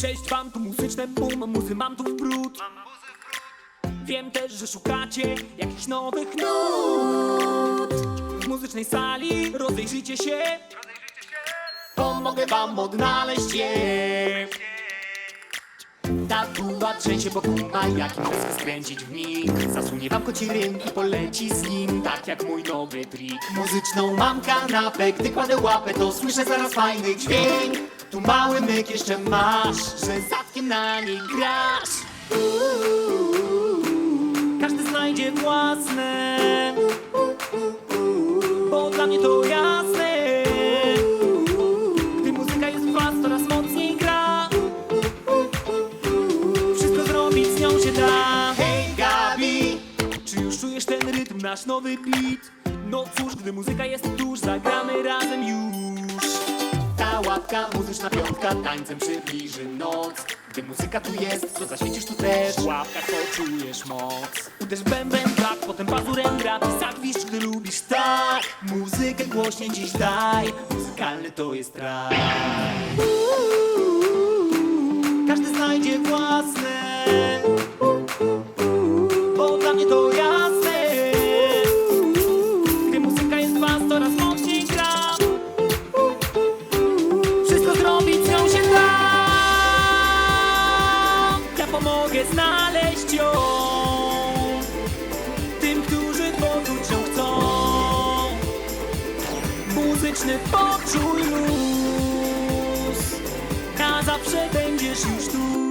Cześć wam, tu muzyczne boom, muzy mam tu w brud Wiem też, że szukacie jakichś nowych nut. W muzycznej sali rozejrzyjcie się. Pomogę wam odnaleźć je. Ta tuba trzęsie, kuma jaki mózg skręcić w mig. Zasunie wam koci rym i poleci z nim Tak jak mój nowy trik. Muzyczną mam kanapę, gdy kładę łapę To słyszę zaraz fajny dźwięk Tu mały myk jeszcze masz Że zatkiem na niej grasz. Każdy znajdzie własne Bo dla mnie to jasne. Gdy muzyka jest w was, coraz mocniej gra. Wszystko zrobić z nią się da. Hej Gabi! Czy już czujesz ten rytm, nasz nowy beat? No cóż, gdy muzyka jest tuż, zagramy razem już Łapka, muzyczna piątka tańcem przybliży noc. Gdy muzyka tu jest, to zaświecisz tu też. W łapkach poczujesz moc. Uderz bębem tak, potem pazurem grab I zagwiszcz, gdy lubisz tak. Muzykę głośniej dziś daj. Muzykalny to jest raj Ja pomogę znaleźć ją. Tym, którzy poczuć ją chcą. Muzyczny poczuj luz. Na zawsze będziesz już tu